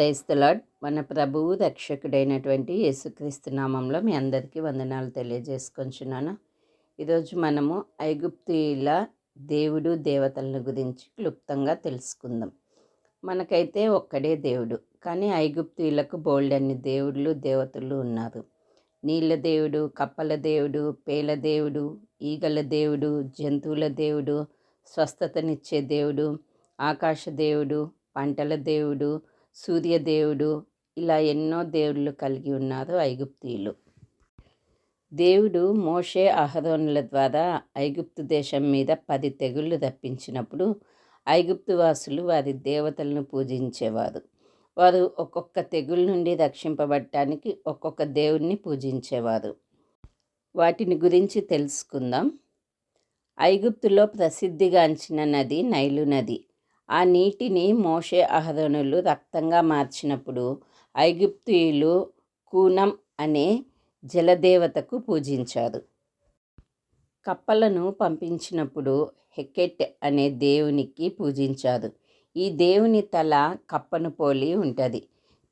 క్రైస్తలాడ్ మన ప్రభువు రక్షకుడైనటువంటి యేసుక్రీస్తు నామంలో మీ అందరికీ వందనాలు తెలియజేసుకొంచున్నాను. ఈరోజు మనము ఐగుప్తీయుల దేవుడు దేవతలను గురించి క్లుప్తంగా తెలుసుకుందాం. మనకైతే ఒక్కడే దేవుడు కానీ ఐగుప్తీయులకు బోల్డన్ని దేవుళ్ళు దేవతలు ఉన్నారు. నీళ్ళ దేవుడు కప్పల దేవుడు పేల దేవుడు ఈగల దేవుడు జంతువుల దేవుడు స్వస్థతనిచ్చే దేవుడు ఆకాశ దేవుడు పంటల దేవుడు సూర్యదేవుడు ఇలా ఎన్నో దేవుళ్ళు కలిగి ఉన్నారు ఐగుప్తీయులు. దేవుడు మోషే అహరోనుల ద్వారా ఐగుప్తు దేశం మీద పది తెగుళ్ళు రప్పించినప్పుడు ఐగుప్తు వాసులు వారి దేవతలను పూజించేవారు. వారు ఒక్కొక్క తెగుళ్ళ నుండి రక్షింపబడటానికి ఒక్కొక్క దేవుణ్ణి పూజించేవారు. వాటిని గురించి తెలుసుకుందాం. ఐగుప్తులో ప్రసిద్ధిగాంచిన నది నైలు నది. ఆ నీటిని మోషే అహదనులు రక్తంగా మార్చినప్పుడు ఐగుప్తీయులు కూనం అనే జలదేవతకు పూజించారు. కప్పలను పంపించినప్పుడు హెకెట్ అనే దేవునికి పూజించారు. ఈ దేవుని తల కప్పను పోలి ఉంటుంది.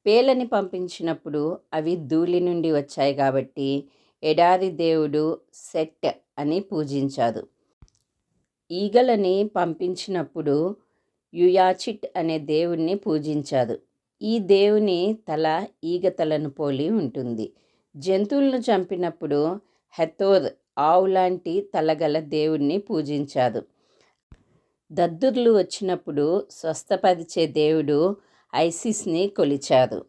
పేలని పంపించినప్పుడు అవి ధూళి నుండి వచ్చాయి కాబట్టి ఎడారి దేవుడు సెట్ అని పూజించారు. ఈగలని పంపించినప్పుడు యుయాచిట్ అనే దేవుణ్ణి పూజించారు ఈ దేవుని తల ఈగతలను పోలి ఉంటుంది. జంతువులను చంపినప్పుడు హెతోర్ ఆవులాంటి తలగల దేవుణ్ణి పూజించారు దద్దుర్లు వచ్చినప్పుడు స్వస్థపరిచే దేవుడు ఐసిస్ని కొలిచారు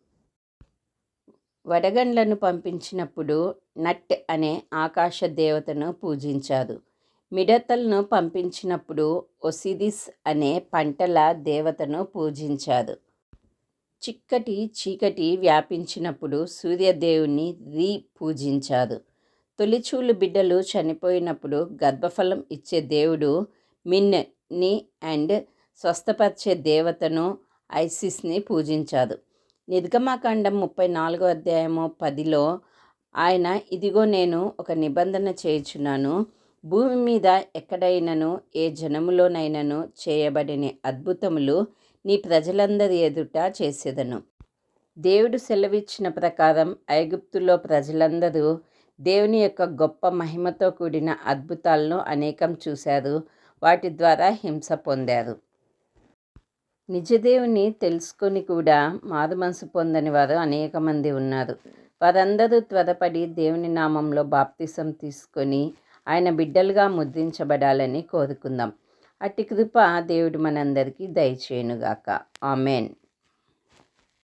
వడగండ్లను పంపించినప్పుడు నట్ అనే ఆకాశ దేవతను పూజించారు మిడతలను పంపించినప్పుడు ఒసిదిస్ అనే పంటల దేవతను పూజించారు చిక్కటి చీకటి వ్యాపించినప్పుడు సూర్యదేవుని రీ పూజించారు తొలిచూలు బిడ్డలు చనిపోయినప్పుడు గర్భఫలం ఇచ్చే దేవుడు మిన్ని అండ్ స్వస్థపరిచే దేవతను ఐసిస్ని పూజించారు నిర్గమాకాండం ముప్పై నాలుగో అధ్యాయము పదిలో ఆయన ఇదిగో నేను ఒక నిబంధన చేయుచున్నాను భూమి మీద ఎక్కడైనను ఏ జనములోనైనను చేయబడిన అద్భుతములు నీ ప్రజలందరి ఎదుట చేసేదను. దేవుడు సెలవిచ్చిన ప్రకారం ఐగుప్తులో ప్రజలందరూ దేవుని యొక్క గొప్ప మహిమతో కూడిన అద్భుతాలను అనేకం చూశారు వాటి ద్వారా హింస పొందారు. నిజదేవుని తెలుసుకొని కూడా మారు మనసు పొందని వారు అనేక మంది ఉన్నారు. వారందరూ త్వరపడి దేవుని నామంలో బాప్తిసం తీసుకొని ఆయన బిడ్డలుగా ముద్రించబడాలని కోరుకుందాం. అట్టి కృప దేవుడు మనందరికీ దయచేయునుగాక. ఆమెన్.